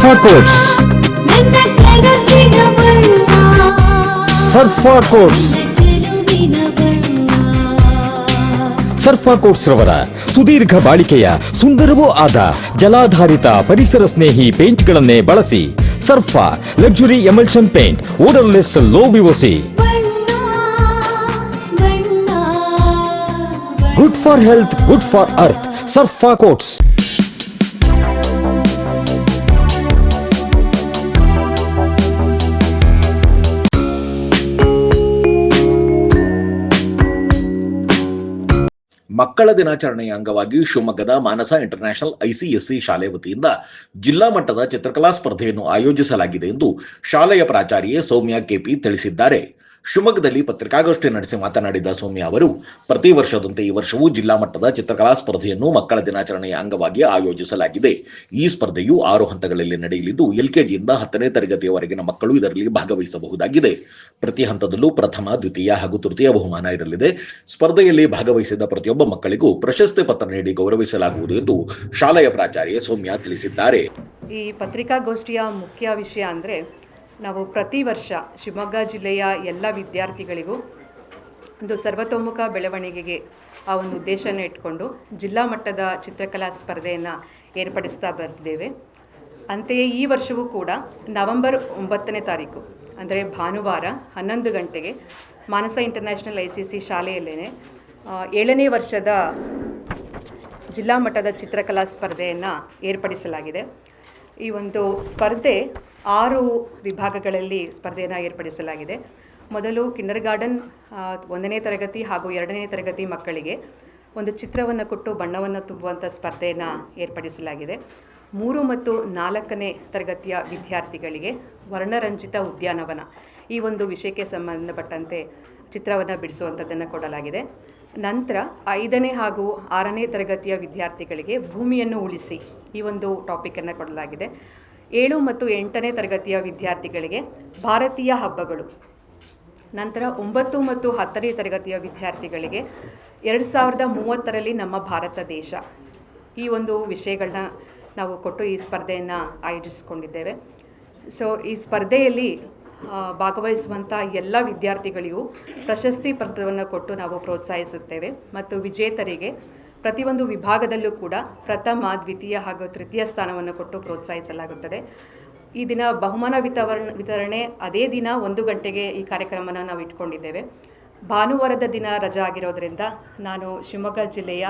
ಸರ್ಫಾ quotes ನನ್ನ ಕನಸಿನ ಬಣ್ಣ ಸರ್ಫಾ ಕೋಟ್ಸ್ ಚೆಲುವಿನ ಬಣ್ಣ ಸರ್ಫಾ ಕೋಟ್ಸ್ ರವರ ಸುದೀರ್ಘ ಬಾಳಿಕೆಯ ಸುಂದರವೂ ಆದ ಜಲಾಧಾರಿತ ಪರಿಸರ ಸ್ನೇಹಿ ಪೇಂಟ್ಗಳನ್ನೇ ಬಳಸಿ Sarfa luxury emulsion paint odourless low VOC ಬಣ್ಣ ಬಣ್ಣ good for health good for earth Sarfa coats ಮಕ್ಕಳ ದಿನಾಚರಣೆಯ ಅಂಗವಾಗಿ ಶಿವಮೊಗ್ಗದ ಮಾನಸ ಇಂಟರ್ನ್ಯಾಷನಲ್ ಐಸಿಎಸ್ಸಿ ಶಾಲೆ ವತಿಯಿಂದ ಜಿಲ್ಲಾ ಮಟ್ಟದ ಚಿತ್ರಕಲಾ ಸ್ಪರ್ಧೆಯನ್ನು ಆಯೋಜಿಸಲಾಗಿದೆ ಎಂದು ಶಾಲೆಯ ಪ್ರಾಚಾರ್ಯೆ ಸೌಮ್ಯ ಕೆಪಿ ತಿಳಿಸಿದ್ದಾರೆ. ಶಿವಮೊಗ್ಗದಲ್ಲಿ ಪತ್ರಿಕಾಗೋಷ್ಠಿ ನಡೆಸಿ ಮಾತನಾಡಿದ ಸೌಮ್ಯ ಅವರು, ಪ್ರತಿ ವರ್ಷದಂತೆ ಈ ವರ್ಷವೂ ಜಿಲ್ಲಾ ಮಟ್ಟದ ಚಿತ್ರಕಲಾ ಸ್ಪರ್ಧೆಯನ್ನು ಮಕ್ಕಳ ದಿನಾಚರಣೆಯ ಅಂಗವಾಗಿ ಆಯೋಜಿಸಲಾಗಿದೆ. ಈ ಸ್ಪರ್ಧೆಯು ಆರು ಹಂತಗಳಲ್ಲಿ ನಡೆಯಲಿದ್ದು, ಎಲ್ಕೆಜಿಯಿಂದ ಹತ್ತನೇ ತರಗತಿಯವರೆಗಿನ ಮಕ್ಕಳು ಇದರಲ್ಲಿ ಭಾಗವಹಿಸಬಹುದಾಗಿದೆ. ಪ್ರತಿ ಹಂತದಲ್ಲೂ ಪ್ರಥಮ, ದ್ವಿತೀಯ ಹಾಗೂ ತೃತೀಯ ಬಹುಮಾನ ಇರಲಿದೆ. ಸ್ಪರ್ಧೆಯಲ್ಲಿ ಭಾಗವಹಿಸಿದ ಪ್ರತಿಯೊಬ್ಬ ಮಕ್ಕಳಿಗೂ ಪ್ರಶಸ್ತಿ ಪತ್ರ ನೀಡಿ ಗೌರವಿಸಲಾಗುವುದು ಎಂದು ಶಾಲೆಯ ಪ್ರಾಚಾರ್ಯ ಸೌಮ್ಯ ತಿಳಿಸಿದ್ದಾರೆ. ಈ ಪತ್ರಿಕಾಗೋಷ್ಠಿಯ ಮುಖ್ಯ ವಿಷಯ ಅಂದರೆ ನಾವು ಪ್ರತಿ ವರ್ಷ ಶಿವಮೊಗ್ಗ ಜಿಲ್ಲೆಯ ಎಲ್ಲ ವಿದ್ಯಾರ್ಥಿಗಳಿಗೂ ಒಂದು ಸರ್ವತೋಮುಖ ಬೆಳವಣಿಗೆಗೆ ಆ ಒಂದು ಉದ್ದೇಶನ ಇಟ್ಕೊಂಡು ಜಿಲ್ಲಾ ಮಟ್ಟದ ಚಿತ್ರಕಲಾ ಸ್ಪರ್ಧೆಯನ್ನು ಏರ್ಪಡಿಸ್ತಾ ಬರ್ತಿದ್ದೇವೆ ಅಂತೆಯೇ ಈ ವರ್ಷವೂ ಕೂಡ ನವೆಂಬರ್ ಒಂಬತ್ತನೇ ತಾರೀಕು, ಅಂದರೆ ಭಾನುವಾರ ಹನ್ನೊಂದು ಗಂಟೆಗೆ Manasa international I C C ಶಾಲೆಯಲ್ಲೇ ಏಳನೇ ವರ್ಷದ ಜಿಲ್ಲಾ ಮಟ್ಟದ ಚಿತ್ರಕಲಾ ಸ್ಪರ್ಧೆಯನ್ನು ಏರ್ಪಡಿಸಲಾಗಿದೆ. ಈ ಒಂದು ಸ್ಪರ್ಧೆ ಆರು ವಿಭಾಗಗಳಲ್ಲಿ ಸ್ಪರ್ಧೆಯನ್ನು ಏರ್ಪಡಿಸಲಾಗಿದೆ. ಮೊದಲು ಕಿಂಡರ್ ಗಾರ್ಡನ್ ಒಂದನೇ ತರಗತಿ ಹಾಗೂ ಎರಡನೇ ತರಗತಿ ಮಕ್ಕಳಿಗೆ ಒಂದು ಚಿತ್ರವನ್ನು ಕೊಟ್ಟು ಬಣ್ಣವನ್ನು ತುಂಬುವಂಥ ಸ್ಪರ್ಧೆಯನ್ನು ಏರ್ಪಡಿಸಲಾಗಿದೆ. ಮೂರು ಮತ್ತು ನಾಲ್ಕನೇ ತರಗತಿಯ ವಿದ್ಯಾರ್ಥಿಗಳಿಗೆ ವರ್ಣರಂಜಿತ ಉದ್ಯಾನವನ. ಈ ಒಂದು ವಿಷಯಕ್ಕೆ ಸಂಬಂಧಪಟ್ಟಂತೆ ಚಿತ್ರವನ್ನು ಬಿಡಿಸುವಂಥದ್ದನ್ನು ಕೊಡಲಾಗಿದೆ. ನಂತರ ಐದನೇ ಹಾಗೂ ಆರನೇ ತರಗತಿಯ ವಿದ್ಯಾರ್ಥಿಗಳಿಗೆ ಭೂಮಿಯನ್ನು ಉಳಿಸಿ ಈ ಒಂದು ಟಾಪಿಕನ್ನು ಕೊಡಲಾಗಿದೆ. ಏಳು ಮತ್ತು ಎಂಟನೇ ತರಗತಿಯ ವಿದ್ಯಾರ್ಥಿಗಳಿಗೆ ಭಾರತೀಯ ಹಬ್ಬಗಳು. ನಂತರ ಒಂಬತ್ತು ಮತ್ತು ಹತ್ತನೇ ತರಗತಿಯ ವಿದ್ಯಾರ್ಥಿಗಳಿಗೆ ಎರಡು ಸಾವಿರದ ಮೂವತ್ತರಲ್ಲಿ ನಮ್ಮ ಭಾರತ ದೇಶ. ಈ ಒಂದು ವಿಷಯಗಳನ್ನ ನಾವು ಕೊಟ್ಟು ಈ ಸ್ಪರ್ಧೆಯನ್ನು ಆಯೋಜಿಸಿಕೊಂಡಿದ್ದೇವೆ. ಸೊ ಈ ಸ್ಪರ್ಧೆಯಲ್ಲಿ ಭಾಗವಹಿಸುವಂಥ ಎಲ್ಲ ವಿದ್ಯಾರ್ಥಿಗಳಿಗೂ ಪ್ರಶಸ್ತಿ ಪತ್ರವನ್ನು ಕೊಟ್ಟು ನಾವು ಪ್ರೋತ್ಸಾಹಿಸುತ್ತೇವೆ. ಮತ್ತು ವಿಜೇತರಿಗೆ ಪ್ರತಿಯೊಂದು ವಿಭಾಗದಲ್ಲೂ ಕೂಡ ಪ್ರಥಮ, ದ್ವಿತೀಯ ಹಾಗೂ ತೃತೀಯ ಸ್ಥಾನವನ್ನು ಕೊಟ್ಟು ಪ್ರೋತ್ಸಾಹಿಸಲಾಗುತ್ತದೆ. ಈ ದಿನ ಬಹುಮಾನ ವಿತರಣ ವಿತರಣೆ ಅದೇ ದಿನ ಒಂದು ಗಂಟೆಗೆ ಈ ಕಾರ್ಯಕ್ರಮನ ನಾವು ಇಟ್ಕೊಂಡಿದ್ದೇವೆ. ಭಾನುವಾರದ ದಿನ ರಜಾ ಆಗಿರೋದ್ರಿಂದ ನಾನು ಶಿವಮೊಗ್ಗ ಜಿಲ್ಲೆಯ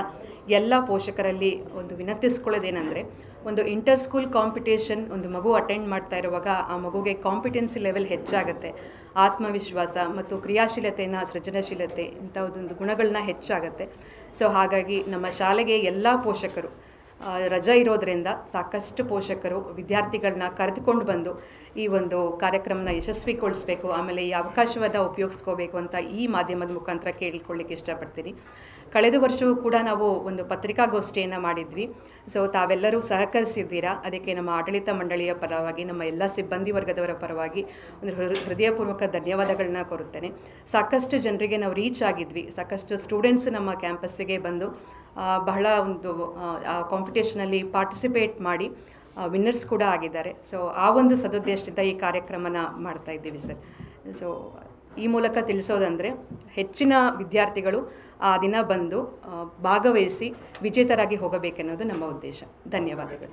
ಎಲ್ಲ ಪೋಷಕರಲ್ಲಿ ಒಂದು ವಿನಂತಿಸ್ಕೊಳ್ಳೋದೇನೆಂದರೆ, ಒಂದು ಇಂಟರ್ ಸ್ಕೂಲ್ ಕಾಂಪಿಟೇಷನ್ ಒಂದು ಮಗು ಅಟೆಂಡ್ ಮಾಡ್ತಾ ಇರುವಾಗ ಆ ಮಗುಗೆ ಕಾಂಪಿಟೆನ್ಸಿ ಲೆವೆಲ್ ಹೆಚ್ಚಾಗುತ್ತೆ. ಆತ್ಮವಿಶ್ವಾಸ ಮತ್ತು ಕ್ರಿಯಾಶೀಲತೆಯನ್ನು ಸೃಜನಶೀಲತೆ ಇಂಥದ್ದೊಂದು ಗುಣಗಳನ್ನ ಹೆಚ್ಚಾಗುತ್ತೆ. ಸೊ ಹಾಗಾಗಿ ನಮ್ಮ ಶಾಲೆಗೆ ಎಲ್ಲ ಪೋಷಕರು ರಜಾ ಇರೋದರಿಂದ ಸಾಕಷ್ಟು ಪೋಷಕರು ವಿದ್ಯಾರ್ಥಿಗಳನ್ನ ಕರೆದುಕೊಂಡು ಬಂದು ಈ ಒಂದು ಕಾರ್ಯಕ್ರಮನ ಯಶಸ್ವಿಗೊಳಿಸಬೇಕು, ಆಮೇಲೆ ಈ ಅವಕಾಶವನ್ನು ಉಪಯೋಗಿಸ್ಕೋಬೇಕು ಅಂತ ಈ ಮಾಧ್ಯಮದ ಮುಖಾಂತರ ಕೇಳಿಕೊಳ್ಳಿಕ್ಕೆ ಇಷ್ಟಪಡ್ತೀನಿ. ಕಳೆದ ವರ್ಷವೂ ಕೂಡ ನಾವು ಒಂದು ಪತ್ರಿಕಾಗೋಷ್ಠಿಯನ್ನು ಮಾಡಿದ್ವಿ. ಸೊ ತಾವೆಲ್ಲರೂ ಸಹಕರಿಸಿದ್ದೀರಾ? ಅದಕ್ಕೆ ನಮ್ಮ ಆಡಳಿತ ಮಂಡಳಿಯ ಪರವಾಗಿ, ನಮ್ಮ ಎಲ್ಲ ಸಿಬ್ಬಂದಿ ವರ್ಗದವರ ಪರವಾಗಿ ಒಂದು ಹೃದಯಪೂರ್ವಕ ಧನ್ಯವಾದಗಳನ್ನ ಕೋರುತ್ತೇನೆ. ಸಾಕಷ್ಟು ಜನರಿಗೆ ನಾವು ರೀಚ್ ಆಗಿದ್ವಿ. ಸಾಕಷ್ಟು ಸ್ಟೂಡೆಂಟ್ಸ್ ನಮ್ಮ ಕ್ಯಾಂಪಸ್ಸಿಗೆ ಬಂದು ಬಹಳ ಒಂದು ಕಾಂಪಿಟೇಷನಲ್ಲಿ ಪಾರ್ಟಿಸಿಪೇಟ್ ಮಾಡಿ ವಿನ್ನರ್ಸ್ ಕೂಡ ಆಗಿದ್ದಾರೆ. ಸೊ ಆ ಒಂದು ಸದುದ್ದೇಶದಿಂದ ಈ ಕಾರ್ಯಕ್ರಮನ ಮಾಡ್ತಾ ಇದ್ದೀವಿ ಸರ್. ಸೊ ಈ ಮೂಲಕ ತಿಳಿಸೋದಂದರೆ, ಹೆಚ್ಚಿನ ವಿದ್ಯಾರ್ಥಿಗಳು ಆ ದಿನ ಬಂದು ಭಾಗವಹಿಸಿ ವಿಜೇತರಾಗಿ ಹೋಗಬೇಕೆನ್ನೋದು ನಮ್ಮ ಉದ್ದೇಶ. ಧನ್ಯವಾದಗಳು.